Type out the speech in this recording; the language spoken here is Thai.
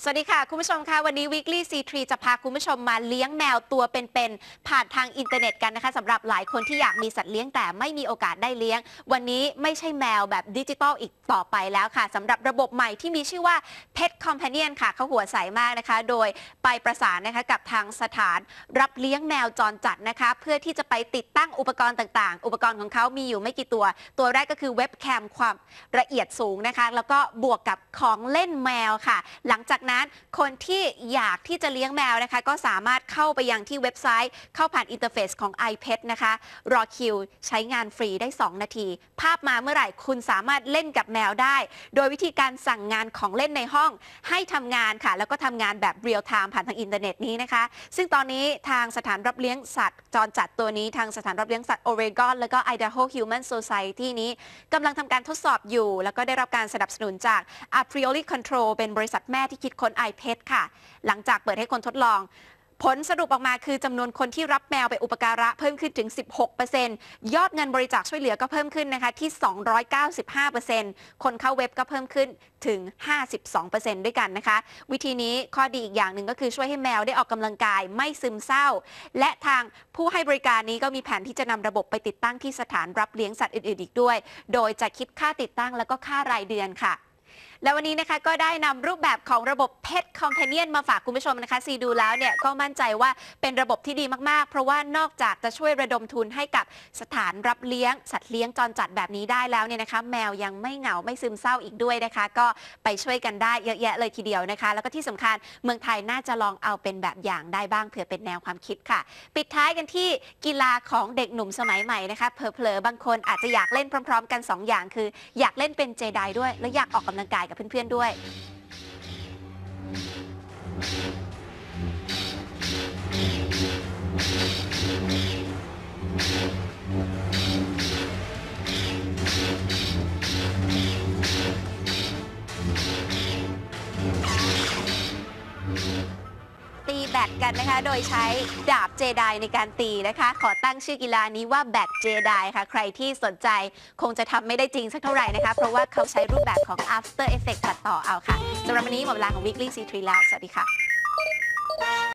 สวัสดีค่ะ คุณผู้ชมค่ะ วันนี้ Weekly C3 จะพาคุณผู้ชมมาเลี้ยงแมวตัวเป็นๆผ่านทางอินเทอร์เน็ตกันนะคะสำหรับหลายคนที่อยากมีสัตว์เลี้ยงแต่ไม่มีโอกาสได้เลี้ยง วันนี้ไม่ใช่แมวแบบดิจิตอลอีกต่อไปแล้วค่ะสำหรับระบบใหม่ที่มีชื่อว่า Pet Companion ค่ะเขาหัวใสมากนะคะ โดยไปประสานนะคะกับทางสถานรับเลี้ยงแมวจรจัดนะคะ เพื่อที่จะไปติดตั้งอุปกรณ์ต่างๆ อุปกรณ์ของเขามีอยู่ไม่กี่ตัว ตัวแรกก็คือเว็บแคมความละเอียดสูงนะคะ แล้วก็บวกกับของเล่นแมวค่ะ หลังจากนั้นคนที่อยากที่จะเลี้ยงแมวนะคะ ก็สามารถเข้าไปยังที่เว็บไซต์ เข้าผ่านอินเทอร์เฟซของ iPet นะคะ รอคิวใช้งานฟรีได้ 2 นาที ภาพมาเมื่อไหร่คุณสามารถเล่นกับแมวได้ โดยวิธีการสั่งงานของเล่นในห้อง ให้ทำงานค่ะ แล้วก็ทำงานแบบเรียลไทม์ผ่านทางอินเทอร์เน็ตนี้นะคะ ซึ่งตอนนี้ทางสถานรับเลี้ยงสัตว์จรจัดตัวนี้ทางสถานรับเลี้ยงสัตว์โอเรกอนแล้วก็ Idaho Human Society นี้กำลังทำการทดสอบอยู่ แล้วก็ได้รับการสนับสนุนจาก a priori control เป็นบริษัทแม่ที่คิดค้น iPet ค่ะ หลังจากเปิดให้คนทดลอง ผลสรุปออกมาคือจำนวนคนที่รับแมวไปอุปการะเพิ่มขึ้นถึง 16%ยอดเงินบริจาคช่วยเหลือก็เพิ่มขึ้นนะคะที่ 295%คนเข้าเว็บก็เพิ่มขึ้นถึง 52%ด้วยกันนะคะ วิธีนี้ข้อดีอีกอย่างหนึ่งก็คือช่วยให้แมวได้ออกกำลังกายไม่ซึมเศร้า และทางผู้ให้บริการนี้ก็มีแผนที่จะนำระบบไปติดตั้งที่สถานรับเลี้ยงสัตว์อื่นๆ อีกด้วย โดยจะคิดค่าติดตั้งแล้วก็ค่ารายเดือนค่ะ และวันนี้นะคะก็ได้นำรูปแบบของระบบ Pet Companion มาฝากคุณผู้ชมนะคะ ซีดูแล้วเนี่ยก็มั่นใจว่าเป็นระบบที่ดีมากๆ เพราะว่านอกจากจะช่วยระดมทุนให้กับสถานรับเลี้ยง สัตว์เลี้ยงจรจัดแบบนี้ได้แล้วเนี่ยนะคะ แมวยังไม่เหงาไม่ซึมเศร้าอีกด้วยนะคะ ก็ไปช่วยกันได้เยอะแยะเลยทีเดียวนะคะ แล้วก็ที่สำคัญเมืองไทยน่าจะลองเอาเป็นแบบอย่างได้บ้างเผื่อเป็นแนวความคิดค่ะ ปิดท้ายกันที่กีฬาของเด็กหนุ่มสมัยใหม่นะคะเผลอๆบางคนอาจจะอยากเล่นพร้อม ๆ กันสองอย่างคือ อยากเล่นเป็นเจไดด้วย และอยากออกกำลังกายกับเพื่อนๆด้วย ดกันนะคะ โดยใช้ดาบเจไดในการตีนะคะ ขอตั้งชื่อกีฬานี้ว่าแบดเจไดค่ะ ใครที่สนใจคงจะทำไม่ได้จริงสักเท่าไหร่นะคะ เพราะว่าเขาใช้รูปแบบของ After Effect ตัดต่อเอาค่ะสำหรับวันนี้หมดเวลาของ Weekly C3 แล้ว สวัสดีค่ะ